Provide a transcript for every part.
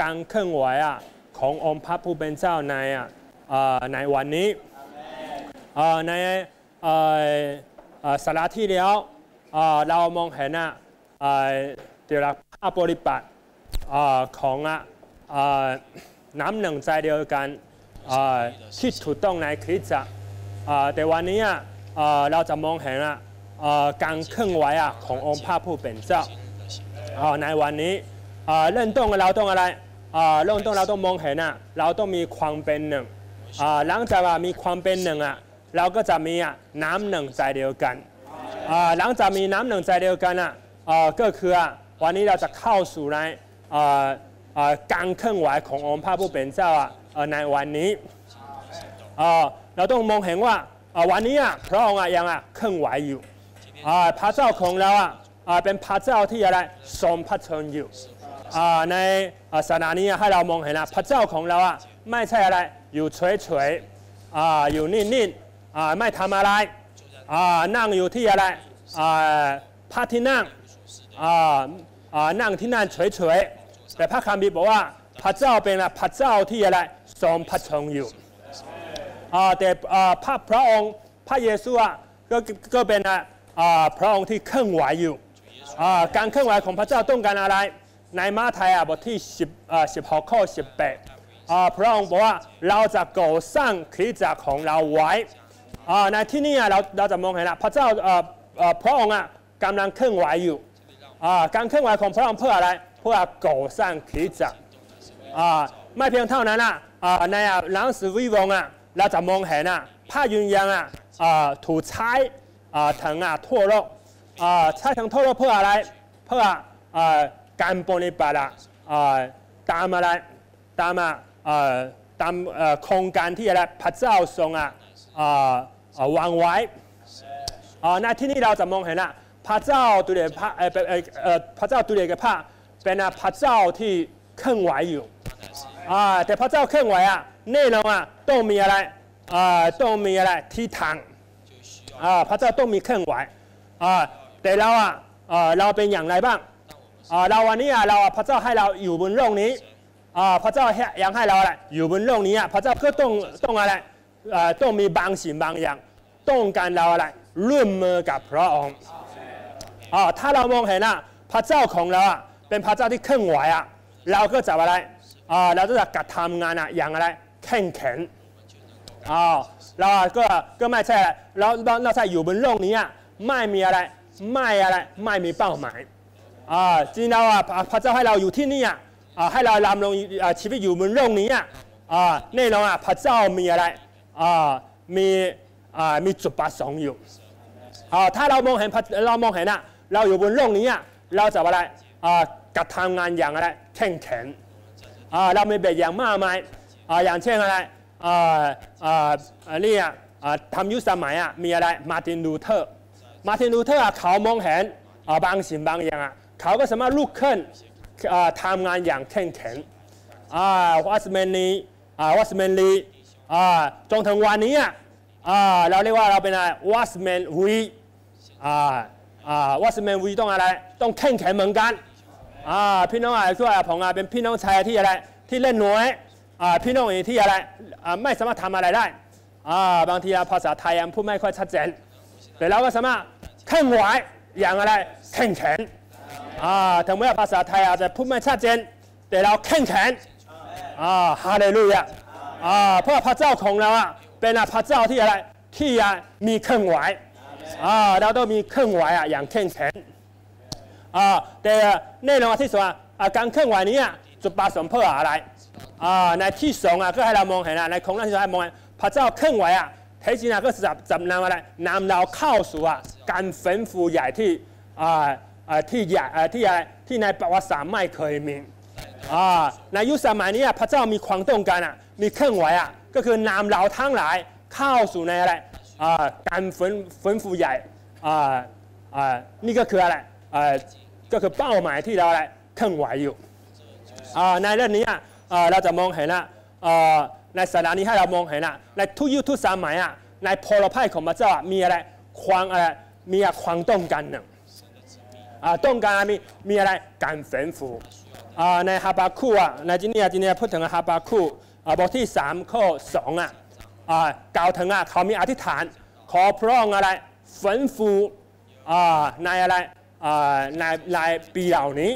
การเคลื่อนไหวอะขององค์พระผู้เป็นเจ้าในอะในวันนี้ในสาระที่แล้วเรามองเห็นอะเอ่อเดี๋ยวเราภาพบริบัติเอ่อของอะน้ำหนึ่งใจเดียวกันที่ถูกต้องในคริสตจักรเอ่อแต่วันนี้อะเราจะมองเห็นอะการเคลื่อนไหวอะขององค์พระผู้เป็นเจ้าอ่าในวันนี้ เริ่มต้นเราต้องอะไรอ่าเริ่มต้นเราต้องมองเห็นอะเราต้องมีความเป็นหนึ่งอ่าหลังจากมีความเป็นหนึ่งอะเราก็จะมีอะน้ำหนึ่งใจเดียวกันอ่าหลังจากมีน้ำหนึ่งใจเดียวกันอะอ่าก็คืออะวันนี้เราจะเข้าสู่ในอ่าอ่าการเคลื่อนไหวขององค์พระผู้เป็นเจ้าอะเอ่อในวันนี้อ่าเราต้องมองเห็นว่าอ่าวันนี้อะพระองค์ยังเคลื่อนไหวอยู่พระเจ้าของเราเป็นพระเจ้าที่อะไรทรงพระชนอยู่ ในอ่าศาสนานี้ให้เรามองเห็นนะพระเจ้าของเราอะไม่ใช่อะไรอยู่เฉยๆอ่าอยู่นิ่งๆอ่าไม่ทำอะไรอ่านั่งอยู่ที่อะไรอ่าพระที่นั่งอ่าอ่านั่งที่นั่นเฉยๆแต่พระคัมภีร์บอกว่าพระเจ้าเป็นอะพระเจ้าที่อะไรทรงพระชนอยู่อ่าแต่อ่าพระพระองค์พระเยซูก็ก็เป็นอะอ่าพระองค์ที่เคลื่อนไหวอยู่อ่าการเคลื่อนไหวของพระเจ้าต้องการอะไร ในมาท้ายอะบทที่10อ่า16ข้อ18อ่าพระองค์บอกว่าเราจะก่อสร้างคริสตจักรของเราไว้อ่าในที่นี่อะเราเราจะมองเห็นนะพระเจ้าเอ่อเอ่อพระองค์อะกำลังเคลื่อนไหวอยู่อ่าการเคลื่อนไหวของพระองค์เพื่ออะไรเพื่อก่อสร้างคริสตจักรอ่าไม่เพียงเท่านั้นอะอ่าในอะหนังสือวิวงศ์อะเราจะมองเห็นอะพระยืนยันอะอ่าถูกใช้อ่าถึงอะทั่วโลกอ่าใช้ถึงทั่วโลกเพื่ออะไรเพื่ออ่าการปฏิบัติอะอ่าตามอะไรตามอะอ่าตามเอ่อโครงการที่อะไรพระเจ้าทรงอะอ่าอ่าวางไว้อ่าในที่นี้เราจะมองเห็นอะพระเจ้าตัวเดียวพระเอ่อเป็นเอ่อเอ่อพระเจ้าตัวเดียวกับพระเป็นอะพระเจ้าที่เคลื่อนไหวอยู่อ่าแต่พระเจ้าเคลื่อนไหวอะแน่นอนอะต้องมีอะไรอ่าต้องมีอะไรที่ทางอ่าพระเจ้าต้องมีเคลื่อนไหวอ่าแต่เราอะอ่าเราเป็นอย่างไรบ้างอ่า เราวันนี้อะเราพระเจ้าให้เราอยู่บนโลกนี้อ่าพระเจ้าให้ยังให้เราอะไรอยู่บนโลกนี้อะพระเจ้าก็ต้องต้องอะไรอ่าต้องมีบางสิ่งบางอย่างต้องการเราอะไรร่วมมือกับพระองค์อ่าถ้าเรามองเห็นอะพระเจ้าของเราอะเป็นพระเจ้าที่เคลื่อนไหวอะเราก็จะอะไรอ่าเราก็จะกระทำงานอะอย่างอะไรแข่งขันอ่าเราก็ก็ไม่ใช่เราเราเราใช่อยู่บนโลกนี้อะไม่มีอะไรไม่อะไรไม่มีเป้าหมาย อ่าจริงๆแล้วอะพระเจ้าให้เราอยู่ที่นี่อะอ่าให้เราดำรงอ่าชีวิตอยู่บนโลกนี้อะอ่าแน่นอนอะพระเจ้ามีอะไรอ่ามีอ่ามีจุดประสงค์อยู่อ่าถ้าเรามองเห็นพระเรามองเห็นอะเราอยู่บนโลกนี้อะเราจะอะไรอ่ากระทำงานอย่างอะไรแข่งแขันอ่าเราไมีแบบอย่างมากมายอ่าอย่างเช่นอะไรอ่าอ่าอันนี้อะอ่าทำยุคสมัยอะมีอะไรมาตินลูเทอร์มาตินลูเทอร์อะเขามองเห็นอ่าบางสิ่งบางอย่างอะ เขาก็สามารถลุกขึ้นทำงานอย่างแข่งขันอ่าวัสเมนนี่วัสเมนลีจนถึงวันนี้เราเรียกว่าเราเป็นวัสแมนวีวัสแมนวีต้องอะไร ต้องแข่งแขันเหมือนกันพี่น้องอะไรช่วยผมอะเป็นพี่น้องชายที่อะไรที่เล่นน้อยพี่น้องที่อะไรไม่สามารถทำอะไรได้บางทีภาษาไทยพูดไม่ค่อยชัดเจนแต่เราก็สามารถแข่งไหวอย่างอะไรแข่งแม้ภาษาไทยอาจจะพูดไม่ชัดเจนแต่เราแข่ง ขันอ่าฮาเลลูยาอ่าเพราะว่าพระเจ้าของเราอะเป็นพระเจ้าที่อะไรที่อะมีเครื่องไหวอ่าเราต้องมีเครื่องไหวอะอย่างเข้มแข็งอ่าแต่แน่นอนที่สุดอะอ่าการเครื่องไที่ใหญ่ที่ใหญ่ที่อ่าอ่าที่ใหญ่ที่ในประวัติศาสตร์ไม่เคยมีอ่าในยุคสมัยนี้พระเจ้ามีความต้องการมีเครื่องไหวอะก็คือนำเราทั้งหลายเข้าสู่ในอะไรการฟื้นฟื้นฟูใหญ่นี่ก็คืออะไรก็คือเป้าหมายที่เราอะไรเครื่องไหวอยู่ในเรื่องนี้เราจะมองเห็นอะในสถานีให้เรามองเห็นอะในทุกยุคทุกสมัยในพลภัยของพระเจ้ามีอะไรความอะไรมีความต้องการหนึ่ง อ่าต้องการมีมีอะไรการฟื้นฟูอ่าในฮาบาคูอะในที่นี้ที่นี้พูดถึงฮาบาคูอ่าบทที่สามข้อสองอะอ่ากล่าวถึงอะเขามีอธิษฐาน ขอพระองค์อะไรฟื้นฟูอ่าในอะไรอ่าในในปีเหล่านี้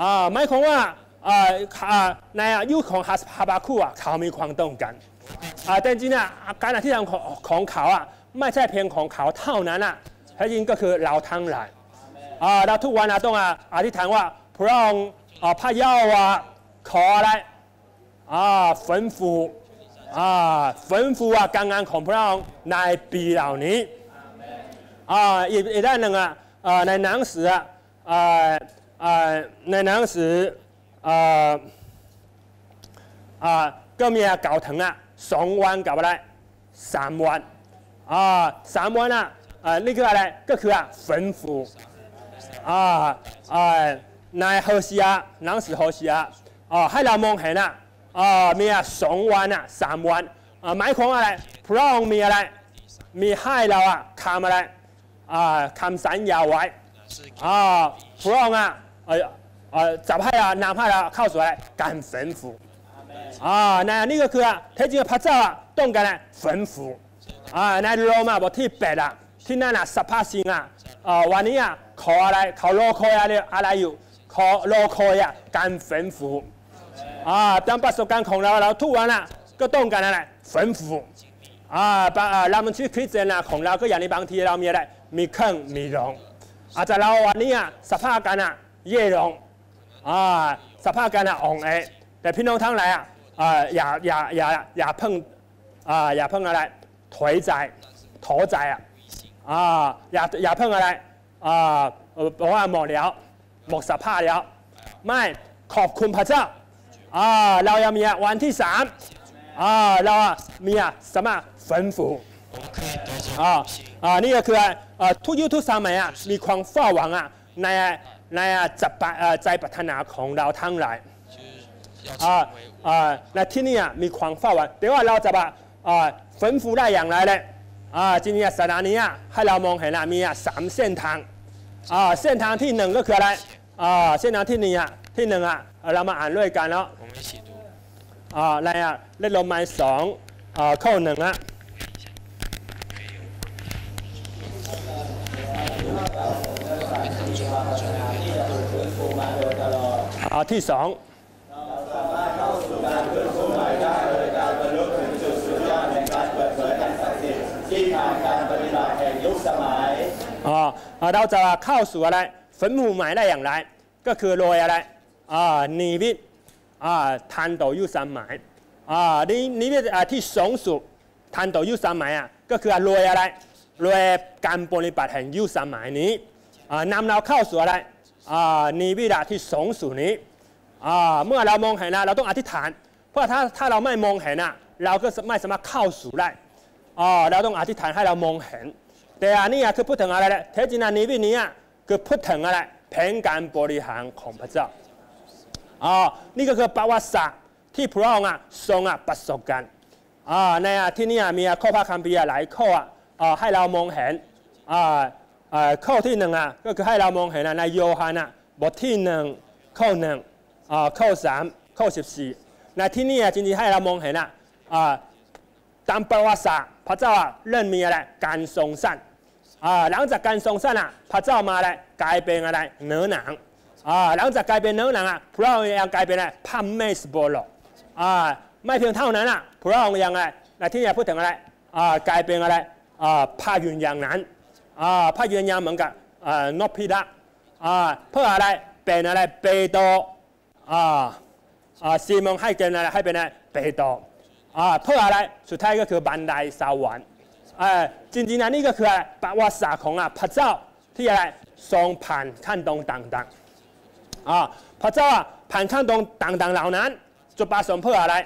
อ่าหมายความว่าอ่าอาในอายุของฮาฮาบาคูอะเขามีความต้องการอ่าแต่จริงๆอะการอธิษฐานของของเขาอะไม่ใช่เพียงของเขาเท่านั้นอะแท้จริงก็คือเราทั้งหลาย 啊，那吐完阿东啊，阿弟谈话，不让啊，怕药啊，考啊来，啊，吩咐啊，吩咐啊，刚刚恐不让来逼了你，啊，一一旦那个啊，那两时啊，啊，那两时啊，啊，革命啊搞疼啊，双弯搞不来，三弯，啊，三弯啊，啊，那个来，过去啊，吩咐。ฮซียาหนังสือโฮซียาอ่าให้เรามองเห็นอ่ะอ่ามีอ่ะสองวันอ่ะสามวันอ่าหมายความว่าอะไรพระองค์มีอะไร มีให้เราอ่ะทำอะไรอ่าคำสัญญาไว้อ่าพระองค์อ่ะเออเออจะให้เรานำให้เราเข้าสู่อะไรการ吩咐อ่าในนี่ก็คืออ่ะแท้จริงพระเจ้าอ่ะต้องการอะไร吩咐อ่าในโรมาบทที่แปดอ่ะที่นั่นอ่ะสภาพสิ่งอ่ะเอ่อวันนี้อ่ะ 烤อ来，烤ไ烤เ来阿来有烤อ烤อ干粉ร啊，当把手干空了，然后吐完了，个ะ干了来粉虎啊！把啊ง们去开ต้空了ประ帮บการณ์ของเราเร啊ทุกวั啊，十怕干ก็ต้องการ啊ะ也也也也นฝูงอ่าป่ะ啊，啊也แล้ว อ่าบอกว่าหมดแล้วหมดสภาพแล้ว ไม่ขอบคุณพระเจ้าอ่าเรายังมีวันที่สามอ่าเรามีสามารถฝันฝูนี่ก็คืออ่าทุกยุคทุกสมัยมีความฝ้าหวังอะในในจับใจปรารถนาของเราทั้งหลายอ่าอ่าในที่นี่มีความฝ้าหวังแต่ว่าเราจะบอ่าฝันฝูได้อย่างไรเลย อ่าจินียสนานี้ให้เรามองเห็นมีสามเส้นทางอ่าเส้นทางที่หนึ่งก็คืออะไรอ่าเส้นทางที่นึ่อะที่หนึ่งอะเรามาอ่านด้วยกันเนาะอ่าไรอะเล่นลมม้สองอ่าข้อหนึ่งอะที่สอง เราจะเข้าสู่อะไรฝันหมู่หมายได้อย่างไร ก็คือโรยอะไรอ่านิวิตอ่าทันต่อยุสามหมายอ่านินิวิตอ่าที่สูงสุดทันต่อยุสามหมายอะก็คือโรยอะไรโรยการปฏิบัติแห่งยุสามหมายนี้อ่านำเราเข้าสู่อะไรอ่านิวิตอะที่สูงสุดนี้อ่าเมื่อเรามองเห็นนะเราต้องอธิษฐาน เพราะถ้าถ้าเราไม่มองเห็นอะเราก็ไม่สามารถเข้าสู่ได้อ๋อเราต้องอธิษฐานให้เรามองเห็น แต่อันนี้คือพูดถึงอะไรเนี่ยแท้จริงอันนี้วินี้คือพูดถึงอะไรแผนการบริหารของพระเจ้าอ๋อนี่ก็คือประวัติศาสตร์ที่พระองค์ทรงประสบการณ์อ่าในที่นี่อะมีข้อพระคัมภีร์หลายข้ออะอ่าให้เรามองเห็นอ่าอ่าข้อที่หนึ่งอะก็คือให้เรามองเห็นในโยฮันะบทที่หนึ่งข้อหนึ่งอ่าข้อสามข้อสิบสี่ในที่นี่อะจริงๆให้เรามองเห็นอะตามประวัติศาสตร์พระเจ้าเริ่มมีอะไรการทรงสร้าง อ่าหลังจากการทรงสร้างอะพระเจ้ามาอะไรกลายเป็นอะไรเนื้อหนังอ่าหลังจากกลายเป็นเนื้อหนังอะพระองค์ยังกลายเป็นอะไรพระเมสโบโลอ่าไม่เพียงเท่านั้นอะพระองค์ยังอะไงในที่นี้พูดถึงอะไรอ่ากลายเป็นอะไรอ่าพระยืนย่างนั้นอ่าพระยืนย่างเหมือนกับอ่านพพิราบอ่าเพื่ออะไรเป็นอะไรเปโตอ่าอ่าซีมองให้เป็นอะไรให้เป็นอะไรเปโตอ่าเพื่ออะไรสุดท้ายก็คือบันไดสวรรค์ เอ่อจริงๆนะนี่ก็คือประวัติศาสตร์ของอะพระเจ้าที่อะไรทรงผ่านขั้นตอนต่างๆอ่าพระเจ้าอะผ่านขั้นตอนต่างๆเหล่านั้นจุดประสงค์เพื่ออะไร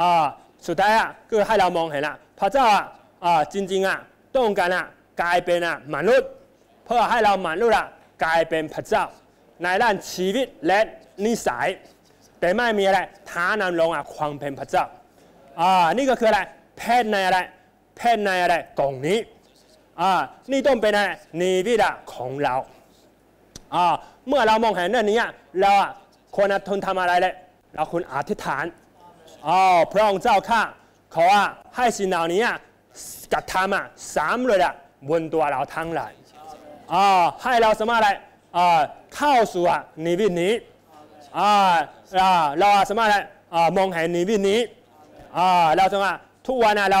อ่าสุดท้ายอะก็ให้เรามองเห็นอะพระเจ้าอะอ่าจริงๆอะต้องการอะกลายเป็นอะมนุษย์เพื่อให้เรามนุษย์อะกลายเป็นพระเจ้าในด้านชีวิตและนิสัยแต่ไม่มีอะไรท้านำลงอะความเป็นพระเจ้าอ่านี่ก็คืออะไรแพทย์ในอะไร แพทย์ในอะไรกล่องนี้อ่านี่ต้องเป็นอะไรนิวิดาของเราอ่าเมื่อเรามองเห็นเรื่องนี้อะเราอะควรทุนทำอะไรเลยเราคุณอธิษฐานอ๋อพระองค์เจ้าข้าขอว่าให้สิ่งเหล่านี้กระทำอะสามเลยอะบนตัวเราทั้งหลายอ๋อให้เราสามารถอะไรอ่าเข้าสู่อะนิวินี้อ่าเราราสามารถอะไรอ่ามองเห็นนิวินี้อ่าเราสามารถทุกวันอะเรา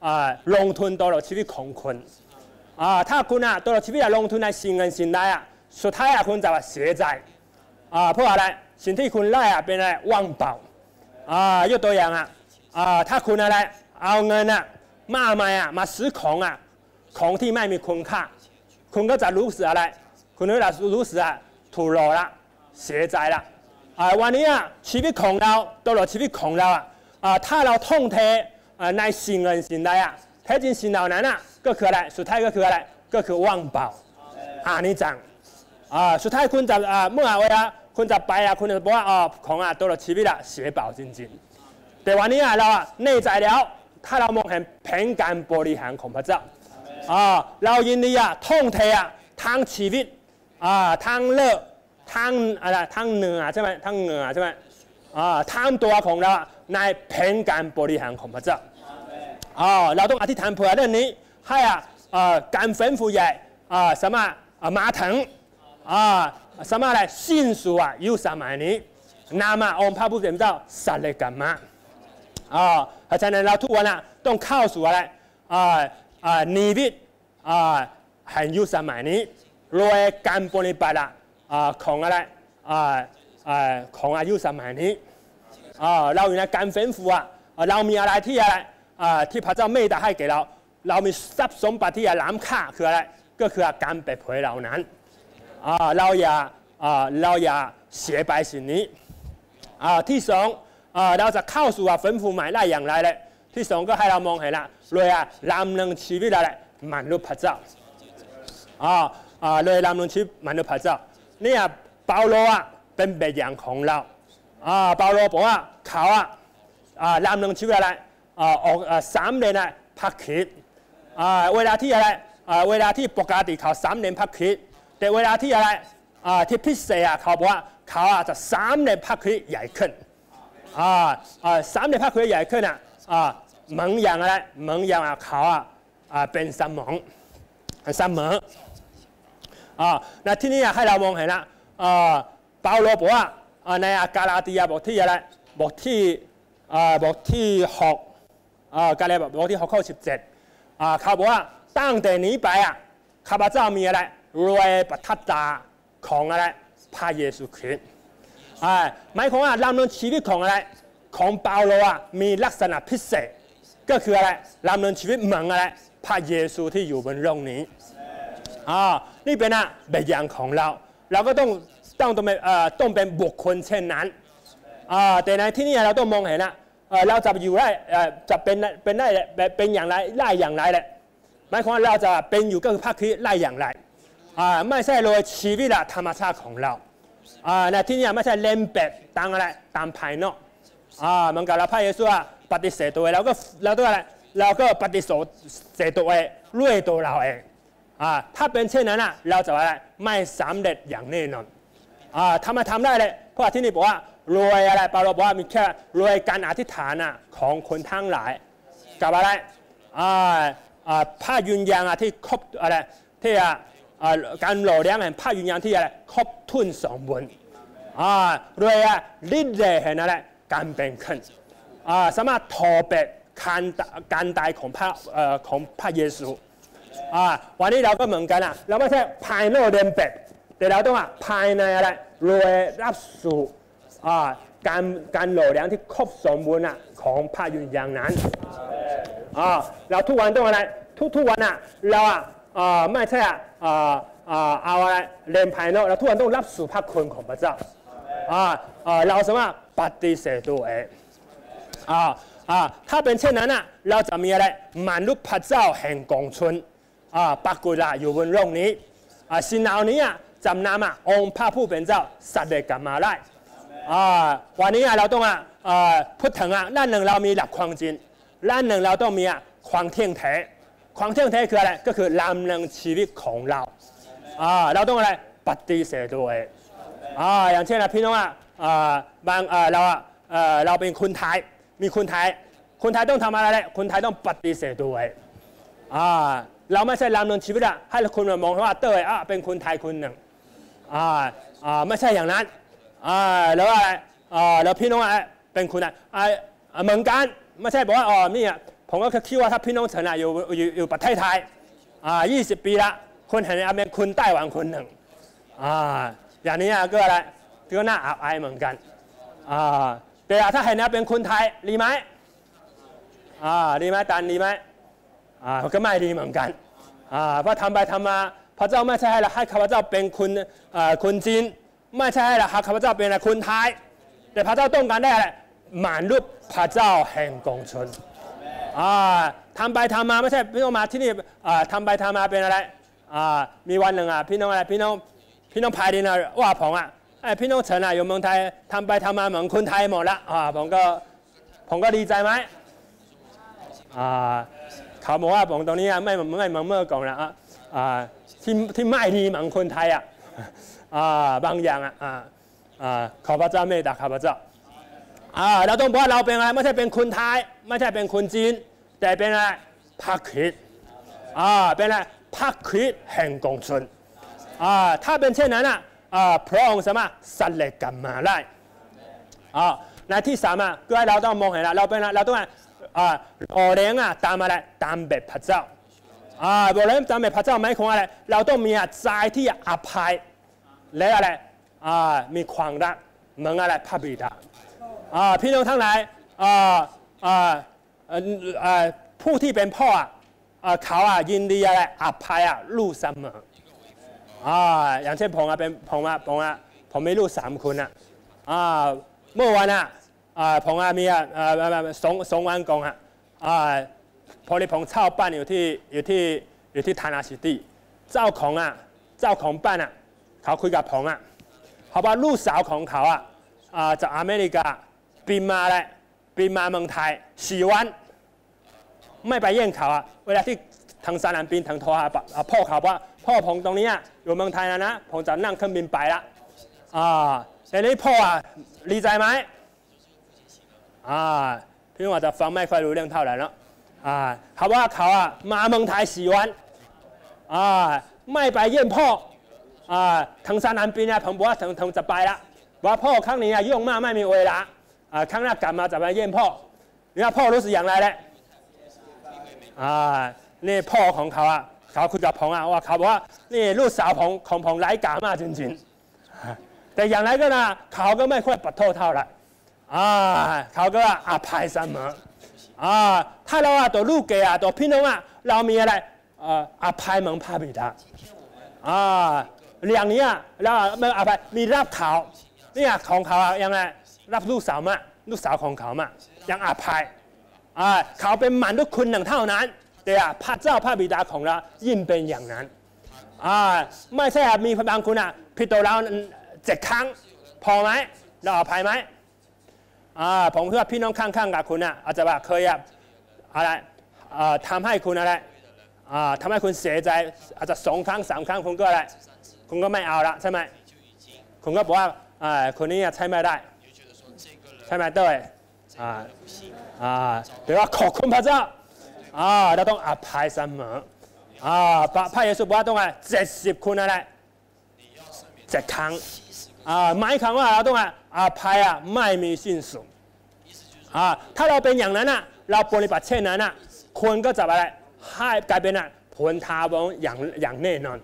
ท้จริงสิ่งเหล่านั้นอะก็คืออะไรสุดท้ายก็คืออะไรก็คือว่างเปล่าอ่านี่จังอ่าสุดท้ายคุณจะอ่าเมื่อเวลาคุณจะไปอะคุณจะบอกว่าอ๋อของอะตลอดชีวิตอะเสียเปล่าจริง ๆแต่วันนี้อะเราอะในใจแล้วถ้าเรามองเห็นแผนการบริหารของพระเจ้าอ่าเรายินดีอะท่องเทอะทั้งชีวิตอ่าทั้งเลิกทั้งอะไรทั้งเหนือใช่ไหมทั้งเหนือใช่ไหมอ่าทั้งตัวของเราใอ่เราต้องอธิษฐานเผื่อเรื่องนี้ ให้อะการเฟ้นฟูใหญ่อสามารถมาถึงสามารถอะไรนสุอะยุสมัยนี้นามาองค์พระผู้เป็นเจ้าสัลกัมมะอ่าเพราะฉะนั้นเราทุกวันอะต้องเข้าสู่อะไรอ่าอ่านิวิตอ่าแห่งยุสมัยนี้โดยการปฏิบัติอ่าของอะไรของอายุสมัยนี้เราอยู่ในการเฟ้นฟูเรามีอะไรที่อะไร อ่าที่พระเจ้าเมตตาให้แก่เรา เรามีทรัพย์สมบัติที่ล้ำค่าคืออะไรก็คือการเปิดเผยเหล่านั้นอ่าเราอย่าอ่าเราอย่าเสียไปสิ่งนี้อ่าที่สองอ่าเราจะเข้าสู่ว่า吩咐ใหม่ได้อย่างไรเลยที่สองก็ให้เรามองเห็นละเลยอะลำนึงชีวิตอะไรมันรูปพระเจ้าอ่าอ่าเลยลำนึงชีวิตมันรูปพระเจ้าเนี่ยเปาโลอะเป็นแบบอย่างของเราอ่าเปาโลบอกว่าเขาอะอ่าลำนึงชีวิตอะไร ออออกสามเลนอะพักคิดเวลาที่อะไรเวลาที่ปกติเขาสามเลนพักคิดแต่เวลาที่อะไรอ่าที่พิเศษอะเขาบอกว่าเขาอาจะสามเลนพักคิดใหญ่ขึ้นอ่าอ่าสามเลนพักคิดใหญ่ขึ้นอะเหมือนอย่างอะไรเหมือนอย่างเขาอะอ่าเป็นสมองสมอนะที่นี่ให้เรามองเห็นนะเปาโลบอกว่าในอากาลาติยาบทที่อะไรบทที่บทที่หก อ่ากาลาบทที่หกข้อสิบเจ็ดอ่าเขาบอกว่าตั้งแต่นี้ไปอะข้าพเจ้ามีอะไรรวยประทับตาของอะไรพระเยซูคริสต์อ่าหมายความว่าดำเนินชีวิตของอะไรของเปาโลอะมีลักษณะพิเศษ ก็คืออะไรดำเนินชีวิตเหมือนอะไรพระเยซูที่อยู่บนโลกนี้อ่านี่เป็นอะแบบอย่างของเรา เราก็ต้องต้องต้องเป็นเอ่อต้องเป็นบุคคลเช่นนั้นอ่าแต่ในที่นี้เราต้องมองเห็นนะ เราจะอยู่ได้จะเป็นเป็นได้เป็นอย่างไรได้อย่างไรแหละหมายความว่าเราจะเป็นอยู่ก็คือพระคริสต์ได้อย่างไรไม่ใช่โดยชีวิตธรรมชาติของเราในที่นี้ไม่ใช่เล่นแบบตามอะไรตามภายนอกอ่าเหมันกับเราพระเยซูปฏิเสธตัวเองเราก็เราต้องอะไรเราก็ปฏิเสธตัวเองด้วยตัวเราเองถ้าเป็นเช่นนั้นอะเราจะอะไรไม่สำเร็จอย่างแน่นอนทำไมทำได้เลยเพราะที่นี่บอกว่า รวยอะไรปาโลบอกว่ามีแค่รวยการอธิษฐานของคนทั้งหลาย กับอะไรผ้ายืนยันที่ครบอะไรที่การหล่อเลี้ยงแห่งผ้ายืนยันที่อะไรครบทุนสมบูรณ์รวยอะฤทธิ์เดชแห่งอะไรการเป็นคนอ่าสามารถทอเป็ดการการตายของพระของพระเยซูวันนี้เราก็เหมือนกันอะเราไม่ใช่ภายนอกเดินเป็ดแต่เราต้องอะภายในอะไรรวยรับสู่ การการโหล่เลี้ยงที่ครบสมบูรณ์อะของพระยุญอย่างนั้นอ่าเราทุกวันต้องอะไรทุกทุกวันอะเราอ่าไม่ใช่อ่าอ่าเอาอะไรเรียนภายนอกเราทุกวันต้องรับสู่พระคุณของพระเจ้าอ่าอ่าเราสามารถปฏิเสธตัวเองอ่าอ่าถ้าเป็นเช่นนั้นอะเราจะมีอะไรมนุษย์พระเจ้าแห่งกองชนอ่าปรากฏละอยู่บนโลกนี้อ่าสิ่งเหล่านี้จำนำอะองค์พระผู้เป็นเจ้าสัตว์เด็กกลับมาได้ อ่าวันนี้อะเราต้องอะอ่าพูดถึงอะด้านหนึ่งเรามีหลักความจริงด้านหนึ่งเราต้องมีความเที่ยงแท้ความเที่ยงแท้คืออะไรก็คือลำเนินชีวิตของเราอ่าเราต้องอะไรปฏิเสธตัวเองอ่าอย่างเช่นนะพี่น้องอะอ่าบางอ่าเราอะเออเราเป็นคนไทยมีคนไทยคนไทยต้องทำอะไรเลยคนไทยต้องปฏิเสธด้วยอ่าเราไม่ใช่ลำเนินชีวิตอะให้คนมามองว่าเตยอะเป็นคนไทยคนหนึ่งอ่าอ่าไม่ใช่อย่างนั้น อ่าแล้วอะไรอ่าแล้วพี่น้องอะเป็นคนอะอ่าเหมือนกันไม่ใช่บอกว่าอ๋อนี่อะผมก็คิดว่าถ้าพี่น้องเฉยอยู่อยู่อยู่ประเทศไทยอ่า20ปีละคนเห็นอะเป็นคนไต้หวันคนหนึ่งอ่าอย่างนี้ก็อะไรก็น่าอับอายเหมือนกันอ่าแต่ถ้าเห็นนะเป็นคนไทยดีไหมอ่าดีไหมตันดีไหมอ่าก็ไม่ดีเหมือนกันอ่าเพราะทำไปทำมาพระเจ้าไม่ใช่ให้เราให้ข้าพเจ้าเป็นคนอ่าคนจีน ไม่ใช่ห้เราให้ข้าพเจ้าเป็นคนไทยแต่พระเจ้าต้องการได้อะไรมนุษย์พระเจ้าแห่งกองชนอ่าทำไปทำมาไม่ใช่พี่น้องมาที่นี่อ่าทำไปทำมาเป็นอะไรอ่ามีวันหนึ่งอะพี่น้องอะไรพี่น้องพี่น้องพายดีนะว่าผมอะไอพี่น้องเฉินอะอยู่เมืองไทยทำไปทำมาเหมือนคนไทยหมดละอ่าผมก็ผมก็ดีใจไหมอ่าเขาบอกว่าผมตรงนี้ไม่ไม่เหมือนเมื่อก่อนละอะอ่าที่ที่ไม่ดีเหมือนคนไทยอะ บางอย่างอะอ่าอ่าขอพระเจ้าเมตตาข้าพเจ้าอ่าเราต้องบอกว่าเราเป็นอะไรไม่ใช่เป็นคนไทยไม่ใช่เป็นคนจีน แต่เป็นอะไรพระคริสต์อ่าเป็นอะไรพระคริสต์แห่งกองชนอ่าถ้าเป็นเช่นนั้นอะอ่าพระองค์สามารถสัตว์เล็กกลับมาได้อ่าในที่สามอะก็ให้เราต้องมองเห็นละเราเป็นเราต้องอ่าโอเลี้ยงอะตามอะไรตามแบบพระเจ้าอ่าโอเลี้ยงตามแบบพระเจ้าหมายความอะไรเราต้องมีใจที่อภัย และอะไรอ่ามีความรักเหมือนอะไรพระบิดาอ่าพี่น้องทั้งหลายอ่าอ่าเอ่อผู้ที่เป็นพ่ออะอ่าเขาอะยินดีอะไรอภัยอะลูกเสมออ่าอย่างเช่นผมอะเป็นผมอะผมอะผมมีลูกสามคนอะอ่าเมื่อวานอะอ่าผมอะมีอะอ่าอ่าสองสองวันก่อนอะอ่าพอดีผมเช่าบ้านอยู่ที่อยู่ที่อยู่ที่ธนาซิตี้เจ้าของอะเจ้าของบ้านอะ เขาคุยกับผมอะเขาบอกลูกสาวของเขาอะอ่าจากอเมริกาบินมาเลยบินมาเมืองไทยสี่วัน ไม่ไปเยี่ยมเขาอะเวลาที่ทางสนามบินทางโทรหาปะอ่าพ่อเขาว่าพ่อผมตรงนี้อะอยู่เมืองไทยนะนะผมจะนั่งเครื่องบินไปละอ่าแต่นี่พ่ออะดีใจไหมอ่าพี่ว่าจะฟังไม่ค่อยรู้เรื่องเท่าไหร่เนาะอ่าเขาว่าเขาอะมาเมืองไทยสี่วันอ่าไม่ไปเยี่ยมพ่อ อ่าทางสนามบินเนี่ยผมบอกว่าทางทางจะไปละว่าพ่อครั้งนี้อะยุ่งมาไม่มีเวลาอ่าครั้งหน้ากลับมาจะไปยี่ยมพ่อเนี่ยพ่อรู้สึกอย่างไรแหละอ่านี่พ่อของเขาอะเขาคุยกับผมอะว่าเขาบอกว่านี่ลูกสาวของของผมไร้กามากจริงๆแต่อย่างไรก็นะเขาก็ไม่ค่อยปัดโทษเท่าไหร่อ่าเขาก็อภัยเสมออ่าถ้าเราอะตัวลูกแกอะตัวพี่น้องอะเรามีอะไรอ่ออภัยเหมือนพระบิดาอ่า เรื่องนี้อะเราไม่อภัยมีรับเขาเนี่ยของเขาอะยังไงรับลูกสาวมาลูกสาวของเขามายังอภัยอ่าเขาเป็นมนุษย์คนหนึ่งเท่านั้น แต่อะพระเจ้าพระบิดาของเรายิ่งเป็นอย่างนั้นอ่าไม่ใช่อะมีบางคนอะผิดต่อเราเจ็ดครั้งพอไหมเราอภัยไหมอ่าผมคิดว่าพี่น้องข้างๆกับคุณอะอาจจะแบบเคยอะอะไรอ่าทำให้คุณอะไรอ่าทำให้คุณเสียใจอาจจะสองครั้งสามครั้งคุณก็อะไร คุณก็ไม่เอาละใช่ไหมคุณก็บอกว่าอ่าคนนี้ใช้ไม่ได้ ใช่ไหมเต้ยอ่าอ่าเดี๋ยวขอบคุณพระเจ้าอ่าเราต้องอภัยเสมออ่าพระพระเยซูบอกว่าต้องอะไรเจ็ดสิบคุณอะไรเจ็ดครั้งอ่าหมายความว่าเราต้องอะไรอภัยอะไม่มีสิ้นสุดอ่าถ้าเราเป็นอย่างนั้นอะเราปฏิบัติเช่นนั้นอะคนก็จะอะไรให้กลายเป็นอะผลทาวงอย่างอย่างแน่นอน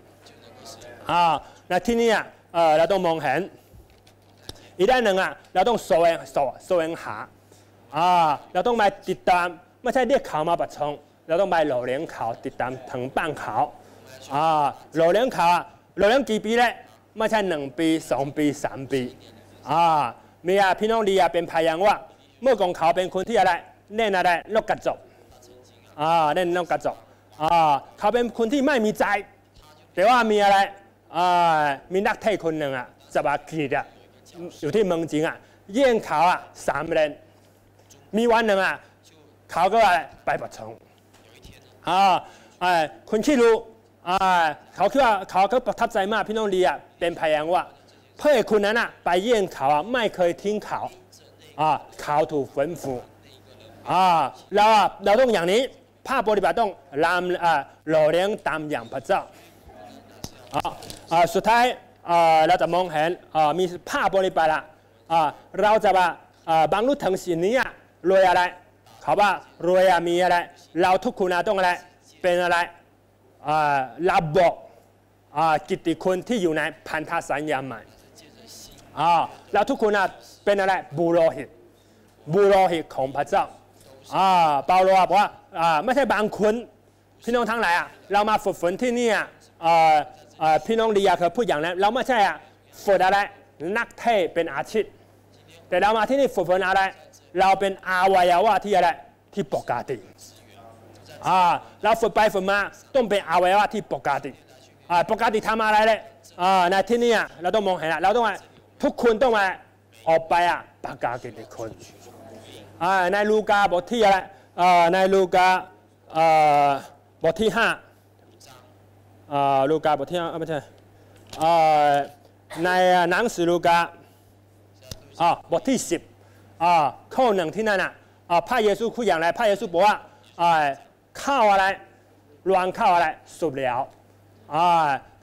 อ่าและที่นี่อะเออเราต้องมองเห็นอีกด้านหนึ่งอะเราต้องแสวงสอแสวงหาอ่าเราต้องมาติดตามไม่ใช่เรียกเขามาประชงเราต้องไปหล่อเลี้ยงเขาติดตามถึงบ้านเขาอ่าหล่อเลี้ยงเขาหล่อเลี้ยงกี่ปีเลยไม่ใช่หนึ่งปีสองปีสามปีอ่ามีอะพี่น้องดีอะเป็นพยานว่า เมื่อก่อนเขาเป็นคนที่อะไรเล่นอะไรนกกระจกอ่าเล่นนกกระจกอ่าเขาเป็นคนที่ไม่มีใจ แต่ว่ามีอะไร มีนักเทศคนหนึ่งอะจะมากีดอะอยู่ที่เมืองจีนอะเยี่ยงเขาอะสามเดนมีวันหนึ่งอะเขาก็ไปประชงอ่าอ่าคนที่รู้อ่าเขาคิดว่าเขาก็ประทับใจมากพี่น้องดีอะเป็นพยานว่าเพื่อนคนนั้นอะไปเยี่ยงเขาอะไม่เคยทิ้งเขาอ่าเขาถูกฟื้นฟูอ่าเราเราต้องอย่างนี้ภาพปฏิบัติต้องรำอ่าหล่อเลี้ยงตามอย่างพระเจ้า อ่าอ่าสุดท้ายเราจะมองเห็นมีภาพปฏิบัละอ่าเราจะว่าอ่าบรรลุถึงสิ่งนี้อะรวยอะไรเขาว่ารวยมีอะไร เราทุกคนต้องอะไรเป็นอะไรระบบกิตติคุณที่อยู่ในพันธสัญญาใหม่อ่าทุกคนเป็นอะไรบุโรหิตบุโรหิตของพระเจ้าเปาโลบอกว่าไม่ใช่บางคนพี่น้องทั้งหลายอะเรามาฝึกฝนที่นี่อะ พี่น้องดียาเคยพูดอย่างนั้น เราไม่ใช่อะฝึกอะไรนักเทศเป็นอาชีพแต่เรามาที่นี่ฝึกฝนอะไร เราเป็นอาวัยวะที่อะไรที่ปกติอ่าเราฝึกไปฝึกมาต้องเป็นอาวัยวะที่ปกติอ่าปกติทำอะไรเลยอ่าในที่นี่เราต้องมองเห็นเราต้องทุกคนต้องมาออกไปอะประกาศกิตติคุณอ่าในลูกาบทที่อะไรอ่าในลูกาอ่าบทที่ห้า ลูกาบทที่อ่ไม่ใช่ในหนังสือลูกาบทที่สิบข้อหนึ่งที่นั่นอะพระเยซูพูดอย่างไรพระเยซูบอกว่าอ่าข้าวอะไรรวงข้าวอะไรสุบแล้ว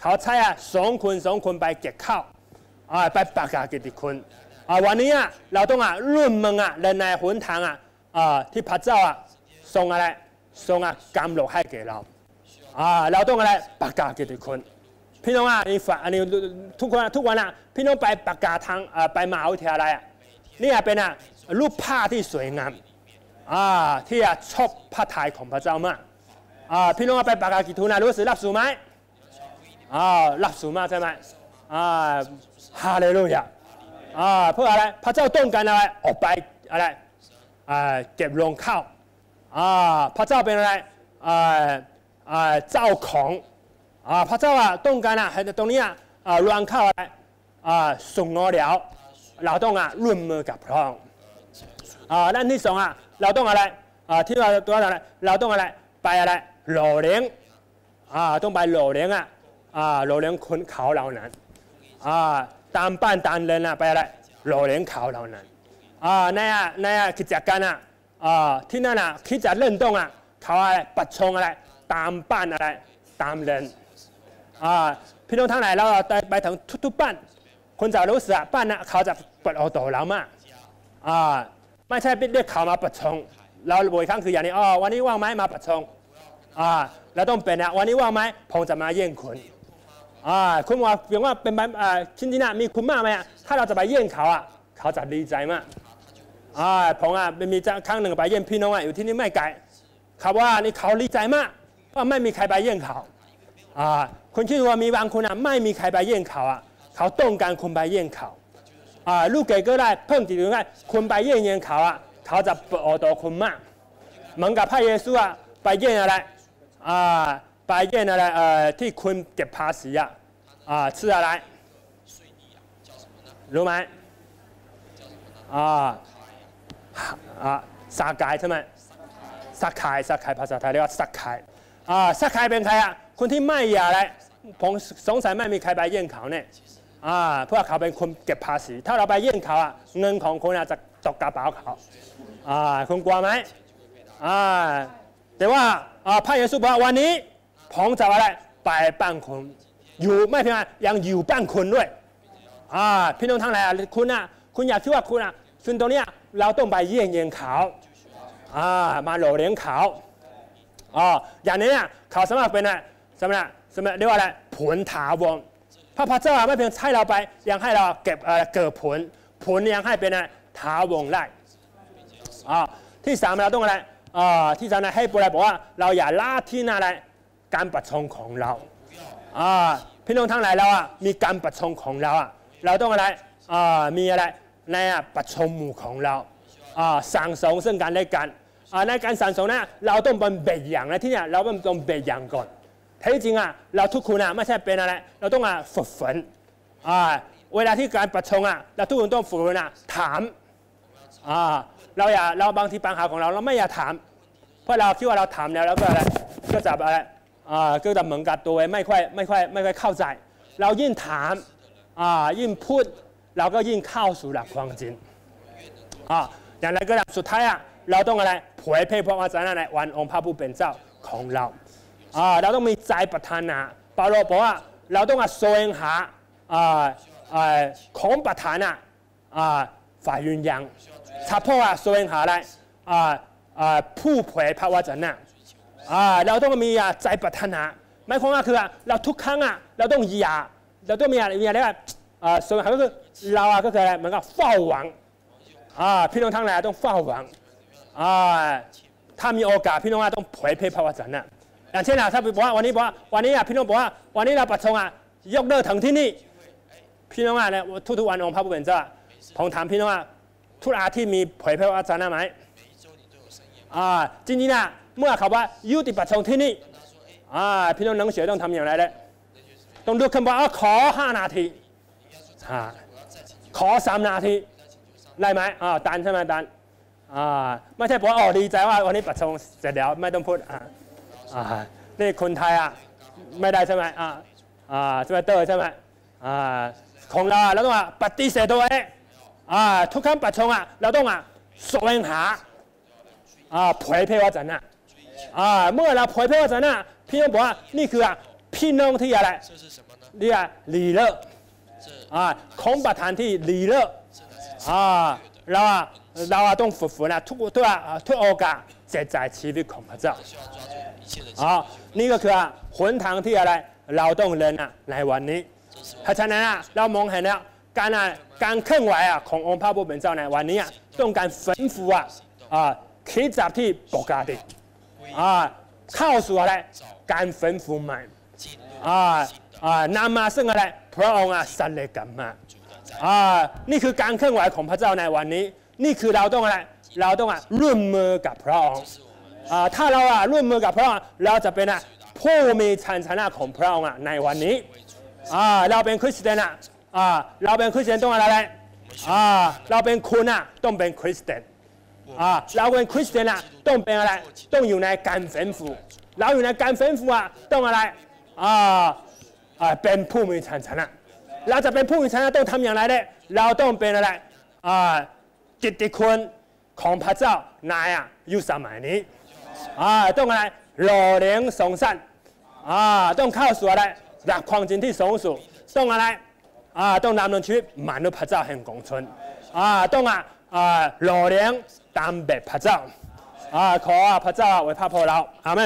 เขาใช้สองคนสองคนไปเก็บข้าวไปประกาศกิติคุณวันนี้เราต้องอะร่วมมืออะในในหนทางที่พระเจ้าอะส่งอะไรส่งกำหนดให้แก่เรา อ่าเราต้องอะไรประกาศกิตติคุณพี่น้องอะนี่ฝากอันนี้ทุกคนทุกวันอะพี่น้องไปประกาศทางอ่าไปมหาวิทยาลัยอะนี่อ่เป็นอะรูปภาพที่สวยงามอ่าที่อะชอบพระทัยของพระเจ้ามากอ่าพี่น้องไปประกาศกิตติคุณอะรู้สึกรับสูไหมอ่ารับสูมากใช่ไหมอ่าฮาเลลูยาอ่าเพื่ออะไรพระเจ้าต้องการอะไรออกไปอะไรอ่าเก็บลงข้าวอ่าพระเจ้าเป็นอะไรอ่า อ่าเจ้าของอ่าพระเจ้าอะต้องการอะตรงนี้อะอ่ารวงข้าอะไรอ่าส่งงอเดียวเราต้องอะร่วมมือกับพระองค์อ่าด้านที่สองอะเราต้องอะไรอ่าที่เราตัวอะไรเราต้องอะไรไปอะไรหล่อเลี้ยงอ่าต้องไปหล่อเลี้ยงอะอ่าหล่อเลี้ยงคนเขาเหล่านั้นอ่าตามบ้านตามเรือนอะไปอะไรหล่อเลี้ยงเขาเหล่านั้นอ่าในอะในอะกิจการอะอ่าที่นั่นอะคิดจะเล่นตรงอะเขาอะไรปัดชงอะไร ตามบ้านอะไรตามเรือนอ่าพี่น้องทั้งหลายเราไปไปถึงทุกๆบ้านคนจะรู้สึกบ้านนะเขาจะเปิดเอาตัวเรามากอ่าไม่ใช่เรียกเขามาปัดชงเราบ่อยครั้งคืออย่างนี้อ๋อวันนี้ว่างไหมมาปัดชงอ่าแล้วต้องเป็นอะวันนี้ว่างไหมผมจะมาเยี่ยงคุณอ่าคุณว่าเพียงว่าเป็นแบบอ่าชิ้นที่น่ามีคุณมากไหมถ้าเราจะไปเยี่ยมเขาอะเขาจะดีใจมากอ่าผมอะมีครั้งหนึ่งไปเยี่ยมพี่น้องอะอยู่ที่นี่ไม่ไกลเขาว่านี่เขาดีใจมาก 啊，卖米开白验考啊昆曲แย่งเขา米开白คน啊，考冻干昆白ามีบา过来碰几条ะ昆白验มี啊ครไป昆嘛，门ง派耶稣啊，白ะ下来，啊，白ร下来，呃替昆น趴死呀，啊，吃下来。如า啊啊า凯他们เก๊าบก็ได้พ อ่าสักไข่เป็นใครอะคนที่ไม่อยากอะไรผมสงสัยไม่มีใครไปเยี่ยมเขาเนี่ยอ่าเพราะเขาเป็นคนเก็บภาษี ถ้าเราไปเยี่ยมเขาอะเงินของคนอาจจะตกกระเป๋าเขาอ่าคุณกลัวไหมอ่าแต่ว่าอ่าพระเยซูบอกวันนี้ผมจะอะไรไปบ้านคนอยู่ไม่เพียงยังอยู่บ้านคนด้วยอ่าพี่น้องทั้งหลายคุณอะคุณอยากคิดว่าคุณอะซึ่งตรงเนี้ยเราต้องไปเยี่ยงเยี่ยงเขาอ่ามาโหลเลี้ยงเขา อ๋อย่างนี้เนี่ยเขาสามารถเป็นอะไรสำหรับสำหรับเรียกว่าอะไรผลถาวรพระพเจ้าไม่เพียงให้เราไปยังให้เราเก็บเออเกิดผล ผลยังให้เป็นอะไรถาวรได้อ่าที่สามเราต้องอะไรอ่าที่สามนะให้บุไรบอกว่าเราอย่าละที่อะไรการประชงของเราอ่าพี่น้องทั้งหลายเราอะมีการประชงของเราอะเราต้องอะไรอ่ามีอะไรในอะประชงหมู่ของเราอ่าสั่งสมซึ่งกันและกัน ในการสั่งสมเนี่เราต้องเป็นแบบอย่างนะที่เนี่ยเราต้องเป็นแบบอย่างก่อนแท้จริงอะเราทุกคนอะไม่ใช่เป็นอะไรเราต้องอะฝึกฝนอ่าเวลาที่การประชุมอะเราทุกคนต้องฝึกฝนอะถามอ่าเราอย่าเราบางทีปัญหาของเราเราไม่อยากถาม เพราะเราคิดว่าเราถามแล้วแล้วก็อะไรก็จะอะไรอ่าก็จะเหมือนกับตัวเองไม่ค่อยไม่ค่อยไม่ค่อยเข้าใจ เรายิ่งถามอ่ายิ่งพูดเราก็ยิ่งเข้าสู่หลักความจริงอ่าอย่างไรก็ตามสุดท้ายอะ เราต้องอะไรเผยแพร่พระวจนะในวันองค์พระผู้เป็นเจ้าของเราอ่าเราต้องมีใจปรารถนาเปาโลบอกว่าเราต้องมาแสวงหาอ่าอ่าของปรารถนาอ่าฝ่ายยืนยังเฉพาะว่าแสวงหาอะไรอ่าอ่าผู้เผยพระวจนะอ่าเราต้องมีใจปรารถนาหมายความว่าคือเราทุกครั้งอะเราต้องอยากเราต้องมีอะไรมีอะไรว่าอ่าแสวงหาก็คือเราอะก็คืออะไรเหมือนกับเฝ้าหวังอ่าพี่น้องทั้งหลายต้องเฝ้าหวัง ถ้ามีโอกาสพี่น้องอะต้องเผยแพร่พระวจนะอย่างเช่นอะถ้าบอกว่าวันนี้บอกว่าวันนี้อะพี่น้องบอกว่าวันนี้เราประชุมอะยกเลิกถึงที่นี่พี่น้องอะเนี่ยทุกๆวันองค์พระผู้เป็นเจ้าผมถามพี่น้องอะทุกอาทิตย์มีเผยแพร่วจนะไหมอ่าจริงๆนะเมื่อเขาว่ายุติประชุมที่นี่อ่าพี่น้องนังสือต้องทำอย่างไรเลยต้องดูคำว่าขอห้านาทีขอสามนาทีได้ไหมอ่าตันใช่ไหมตัน่าไม่ใช่บอกว่าอ๋อดีใจว่าวันนี้ประชงเสร็จแล้วไม่ต้องพูดอ่าอ่านี่คนไทยอะไม่ได้ใช่ไหมอ่าอ่าสเวตเตอร์ใช่ไหมอ่าของเราเราต้องปฏิเสธตัวเองอ่าทุกครั้งประชงอะเราต้องอะสวงหาอ่าเผยแพร่วัจนะอ่าเมื่อเราเผยแพร่วัจน่ะพี่น้องบอกว่านี่คืออะพี่น้องที่อะไรเรียกลีเลอร์อ่าของประธานที่ลีเลอร์อ่าเรา 老ราอาจต้啊งฝึกฝืน恐怕早โ你个去啊，混堂体下来，劳动人啊来玩ขอ才能啊ะเ闲了，干啊干坑歪啊，恐ก็คือ来玩ท啊，动干吩咐啊啊ไร体รา的。啊靠งเ来干吩咐们啊啊ในวั来นี้พระท่านนี้恐怕ามองเนี่คือเราต้องอะไรเราต้องอะร่วมมือกับพระองค์อ่าถ้าเราอะร่วมมือกับพระองค์เราจะเป็นอะผู้มีชัยชนะของพระองค์อะในวันนี้อ่าเราเป็นคริสเตียนอะอ่าเราเป็นคริสเตียนต้องอะไรอ่าเราเป็นคุณอะต้องเป็นคริสเตียนอ่าเราเป็นคริสเตียนอะต้องเป็นอะไรต้องอยู่ในการฟื้นฟูเราอยู่ในการฟื้นฟูอะต้องอะไรอ่าอ่าเป็นผู้มีชัยชนะ เราจะเป็นผู้มีชัยชนะต้องทำอย่างไรได้ เราต้องเป็นอะไร อ่ากิตติคุณของพระเจ้านายอะยุคสมัยนี้อ่าต้องอะไรหล่อเลี้ยงสงสันอ่าต้องเข้าสู่อะไรหลักควา